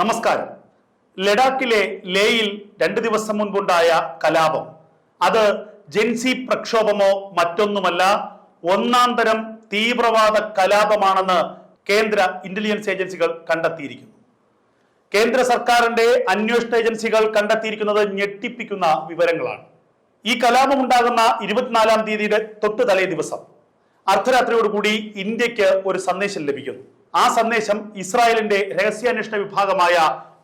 നമസ്കാരം. ലഡാക്കിലെ ലേയിൽ രണ്ട് ദിവസം മുൻപുണ്ടായ കലാപം. അത് ജെൻസി പ്രക്ഷോഭമോ മറ്റൊന്നുമല്ല ഒന്നാം തരം തീവ്രവാദ കലാപമാണെന്ന് കേന്ദ്ര ഇന്റലിജൻസ് ഏജൻസികൾ കണ്ടെത്തിയിരിക്കുന്നു. കേന്ദ്ര സർക്കാരിന്റെ അന്വേഷണ ഏജൻസികൾ കണ്ടെത്തിയിരിക്കുന്നത് ഞെട്ടിപ്പിക്കുന്ന വിവരങ്ങളാണ്. ഈ കലാപം ഉണ്ടാകുന്ന ഇരുപത്തിനാലാം തീയതിയുടെ തൊട്ട് തലേ ദിവസം അർദ്ധരാത്രിയോടുകൂടി ഇന്ത്യയ്ക്ക് ഒരു സന്ദേശം ലഭിക്കുന്നു. ആ സന്ദേശം ഇസ്രായേലിന്റെ രഹസ്യാന്വേഷണ വിഭാഗമായ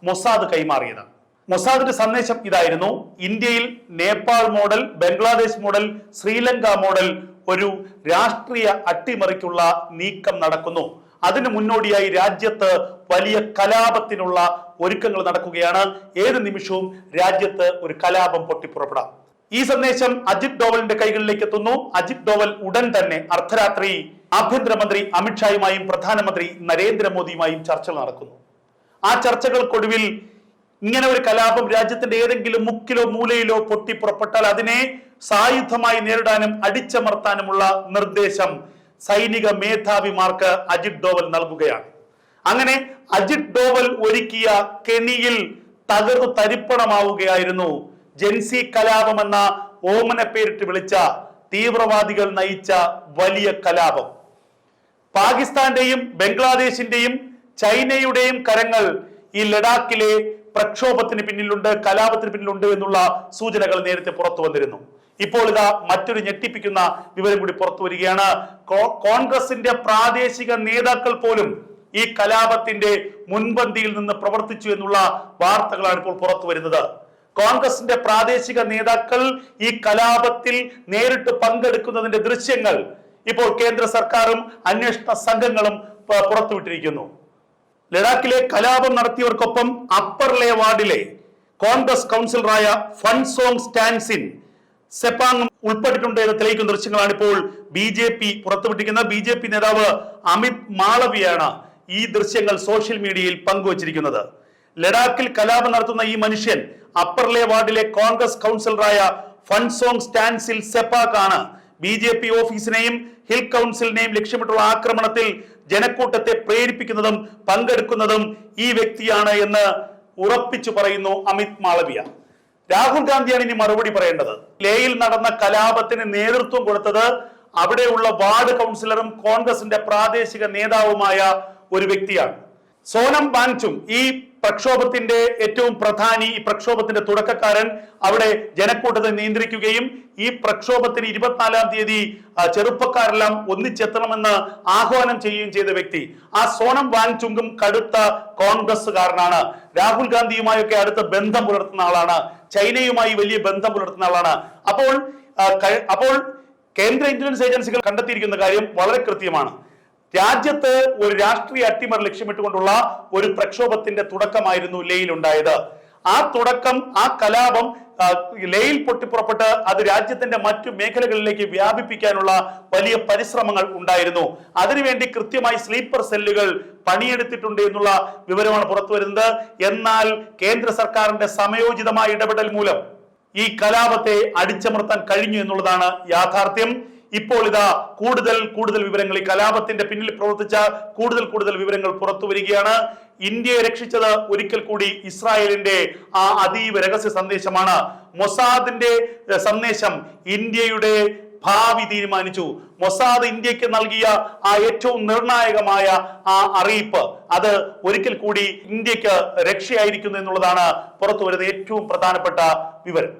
മൊസാദ് കൈമാറിയത്. മൊസാദിന്റെ സന്ദേശം ഇതായിരുന്നു ഇന്ത്യയിൽ Nepal model Bangladesh model Sri Lanka model ഒരു രാഷ്ട്രീയ അട്ടിമറിക്കുള്ള നീക്കം നടക്കുന്നു. അതിനു മുന്നോടിയായി രാജ്യത്ത് വലിയ കലാപത്തിനുള്ള ഒരുക്കങ്ങൾ നടക്കുകയാണ്. ഏത് നിമിഷവും രാജ്യത്ത് ഒരു കലാപം പൊട്ടിപ്പുറപ്പെടാം. ഈ സന്ദേശം അജിത് ഡോവലിന്റെ കൈകളിലേക്ക് എത്തുന്നു. അജിത് ഡോവൽ ഉടൻ തന്നെ അർദ്ധരാത്രി ആഭ്യന്തരമന്ത്രി അമിത്ഷായുമായും പ്രധാനമന്ത്രി നരേന്ദ്രമോദിയുമായും ചർച്ചകൾ നടക്കുന്നു. ആ ചർച്ചകൾക്കൊടുവിൽ ഇങ്ങനെ ഒരു കലാപം രാജ്യത്തിന്റെ ഏതെങ്കിലും മുക്കിലോ മൂലയിലോ പൊട്ടിപ്പുറപ്പെട്ടാൽ അതിനെ സായുധമായി നേരിടാനും അടിച്ചമർത്താനുമുള്ള നിർദ്ദേശം സൈനിക മേധാവിമാർക്ക് അജിത് ഡോവൽ നൽകുകയാണ്. അങ്ങനെ അജിത് ഡോവൽ ഒരുക്കിയ കെണിയിൽ തകർന്നു തരിപ്പണമാവുകയായിരുന്നു ജെൻസി കലാപം എന്ന ഓമന പേരിട്ട് വിളിച്ച തീവ്രവാദികൾ നയിച്ച വലിയ കലാപം. പാകിസ്ഥാന്റെയും ബംഗ്ലാദേശിന്റെയും ചൈനയുടെയും കരങ്ങൾ ഈ ലഡാക്കിലെ പ്രക്ഷോഭത്തിന് പിന്നിലുണ്ട് കലാപത്തിന് പിന്നിലുണ്ട് എന്നുള്ള സൂചനകൾ നേരത്തെ പുറത്തു വന്നിരുന്നു. ഇപ്പോൾ ഇതാ മറ്റൊരു ഞെട്ടിപ്പിക്കുന്ന വിവരം കൂടി പുറത്തു വരികയാണ്. കോൺഗ്രസിന്റെ പ്രാദേശിക നേതാക്കൾ പോലും ഈ കലാപത്തിന്റെ മുൻപന്തിയിൽ നിന്ന് പ്രവർത്തിച്ചു എന്നുള്ള വാർത്തകളാണ് ഇപ്പോൾ പുറത്തു വരുന്നത്. കോൺഗ്രസിന്റെ പ്രാദേശിക നേതാക്കൾ ഈ കലാപത്തിൽ നേരിട്ട് പങ്കെടുക്കുന്നതിന്റെ ദൃശ്യങ്ങൾ ഇപ്പോൾ കേന്ദ്ര സർക്കാരും അന്വേഷണ സംഘങ്ങളും പുറത്തുവിട്ടിരിക്കുന്നു. ലഡാക്കിലെ കലാപം നടത്തിയവർക്കൊപ്പം അപ്പർ ലേ വാർഡിലെ കോൺഗ്രസ് കൗൺസിലറായ ഫൺസോങ് സ്റ്റാൻസിൻ സെപ്പാങ് ഉൾപ്പെട്ടിട്ടുണ്ട് എന്ന് തെളിയിക്കുന്ന ദൃശ്യങ്ങളാണ് ഇപ്പോൾ ബി ജെ പി പുറത്തുവിട്ടിരിക്കുന്ന ബി ജെ പി നേതാവ് അമിത് മാളവിയാണ് ഈ ദൃശ്യങ്ങൾ സോഷ്യൽ മീഡിയയിൽ പങ്കുവച്ചിരിക്കുന്നത്. ലഡാക്കിൽ കലാപം നടത്തുന്ന ഈ മനുഷ്യൻ അപ്പർ ലേ വാർഡിലെ കോൺഗ്രസ് കൗൺസിലറായ ഫൺസോങ് സ്റ്റാൻസിൽ സെപ്പാക് ആണ്. ബി ജെ പി ഓഫീസിനെയും ഹിൽ കൗൺസിലിനെയും ലക്ഷ്യമിട്ടുള്ള ആക്രമണത്തിൽ ജനക്കൂട്ടത്തെ പ്രേരിപ്പിക്കുന്നതും പങ്കെടുക്കുന്നതും ഈ വ്യക്തിയാണ് എന്ന് ഉറപ്പിച്ചു പറയുന്നു അമിത് മാളവിയ. രാഹുൽ ഗാന്ധിയാണ് ഇനി മറുപടി പറയേണ്ടത്. ലേയിൽ നടന്ന കലാപത്തിന് നേതൃത്വം കൊടുത്തത് അവിടെയുള്ള വാർഡ് കൗൺസിലറും കോൺഗ്രസിന്റെ പ്രാദേശിക നേതാവുമായ ഒരു വ്യക്തിയാണ്. സോനം ബാൻചും ഈ പ്രക്ഷോഭത്തിന്റെ ഏറ്റവും പ്രധാനി ഈ പ്രക്ഷോഭത്തിന്റെ തുടക്കക്കാരൻ അവിടെ ജനക്കൂട്ടത്തെ നിയന്ത്രിക്കുകയും ഈ പ്രക്ഷോഭത്തിന് ഇരുപത്തിനാലാം തീയതി ചെറുപ്പക്കാരെല്ലാം ഒന്നിച്ചെത്തണമെന്ന് ആഹ്വാനം ചെയ്യുകയും ചെയ്ത വ്യക്തി. ആ സോനം വാങ്ചുങ്കും കടുത്ത കോൺഗ്രസ്സുകാരനാണ്. രാഹുൽ ഗാന്ധിയുമായൊക്കെ അടുത്ത ബന്ധം പുലർത്തുന്ന ആളാണ്. ചൈനയുമായി വലിയ ബന്ധം പുലർത്തുന്ന ആളാണ്. അപ്പോൾ അപ്പോൾ കേന്ദ്ര ഇന്റലിജൻസ് ഏജൻസികൾ കണ്ടെത്തിയിരിക്കുന്ന കാര്യം വളരെ കൃത്യമാണ്. രാജ്യത്ത് ഒരു രാഷ്ട്രീയ അട്ടിമറി ലക്ഷ്യമിട്ടുകൊണ്ടുള്ള ഒരു പ്രക്ഷോഭത്തിന്റെ തുടക്കമായിരുന്നു ലേയിൽ ഉണ്ടായത് ആ തുടക്കം ആ കലാപം ലേയിൽ പൊട്ടിപ്പുറപ്പെട്ട് അത് രാജ്യത്തിന്റെ മറ്റു മേഖലകളിലേക്ക് വ്യാപിപ്പിക്കാനുള്ള വലിയ പരിശ്രമങ്ങൾ ഉണ്ടായിരുന്നു. അതിനുവേണ്ടി കൃത്യമായി സ്ലീപ്പർ സെല്ലുകൾ പണിയെടുത്തിട്ടുണ്ട് എന്നുള്ള വിവരമാണ് പുറത്തുവരുന്നത് എന്നാൽ കേന്ദ്ര സർക്കാരിന്റെ സമയോചിതമായ ഇടപെടൽ മൂലം ഈ കലാപത്തെ അടിച്ചമർത്താൻ കഴിഞ്ഞു എന്നുള്ളതാണ് യാഥാർത്ഥ്യം. ഇപ്പോൾ ഇതാ കൂടുതൽ കൂടുതൽ വിവരങ്ങൾ ഈ കലാപത്തിന്റെ പിന്നിൽ പ്രവർത്തിച്ച കൂടുതൽ കൂടുതൽ വിവരങ്ങൾ പുറത്തു വരികയാണ്. ഇന്ത്യയെ രക്ഷിച്ചത് ഒരിക്കൽ കൂടി ഇസ്രായേലിന്റെ ആ അതീവ രഹസ്യ സന്ദേശമാണ്. മൊസാദിന്റെ സന്ദേശം ഇന്ത്യയുടെ ഭാവി തീരുമാനിച്ചു. മൊസാദ് ഇന്ത്യയ്ക്ക് നൽകിയ ആ ഏറ്റവും നിർണായകമായ ആ അറിയിപ്പ് അത് ഒരിക്കൽ കൂടി ഇന്ത്യയ്ക്ക് രക്ഷയായിരിക്കുന്നു എന്നുള്ളതാണ് പുറത്തു വരുന്ന ഏറ്റവും പ്രധാനപ്പെട്ട വിവരം.